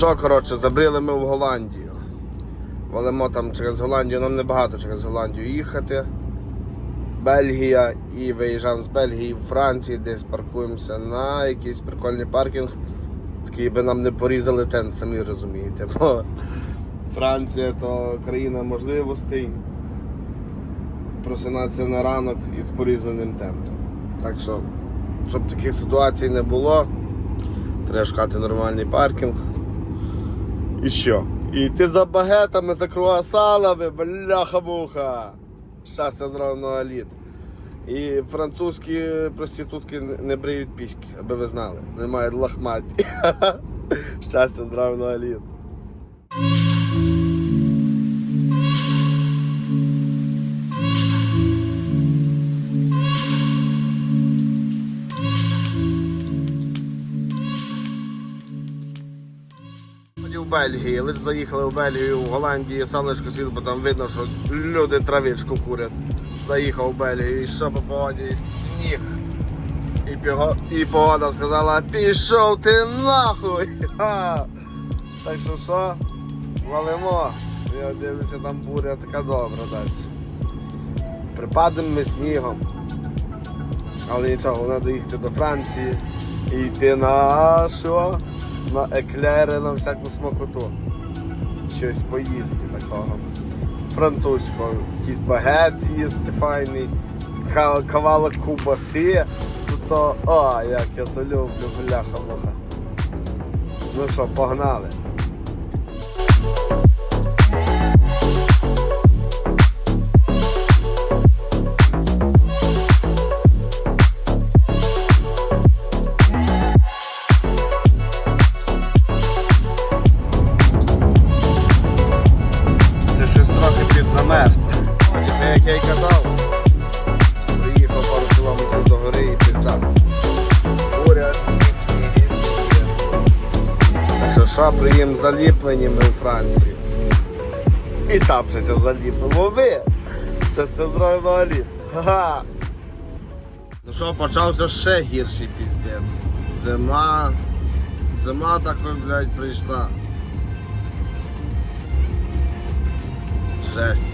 що, коротше, забрили ми в Голландію. Валимо там через Голландію, нам небагато через Голландію їхати. Бельгія і виїжджаємо з Бельгії в Франції, десь паркуємося на якийсь прикольний паркінг. Такий би нам не порізали тент, самі розумієте. Бо Франція то країна можливостей. Просинатися на ранок із порізаним тентом. Так що, щоб таких ситуацій не було, треба шукати нормальний паркінг. І що? І ти за багетами, за круасанами, бляха-муха. Щастя здравного літ. І французькі проститутки не бриють піськи, аби ви знали. Не мають лахматі. Щастя здравного літ. Бельгії, лише заїхали в Бельгію, в Голландії, сонечко світ, бо там видно, що люди травичку курять. Заїхав в Бельгію і що по погоді сніг. І, піго... і погода сказала, пішов ти нахуй. Ха! Так що що? Валимо. Я дивлюся, там буря така добра далі. Припадемо ми снігом. Але нічого, треба доїхати до Франції і йти на що? На еклери, на всяку смакоту. Щось поїсти такого. Французького. Якийсь багет їсти файний, кавалок кубаси. То, о, як я це люблю, бляха-муха. Ну що, погнали. Що, приїм заліплені ми у Франції. І там щось заліпимо ви. Щастя здоров'я літ. Ха-ха. Ну що, почався ще гірший піздець. Зима. Зима такою, блядь, прийшла. Жесть.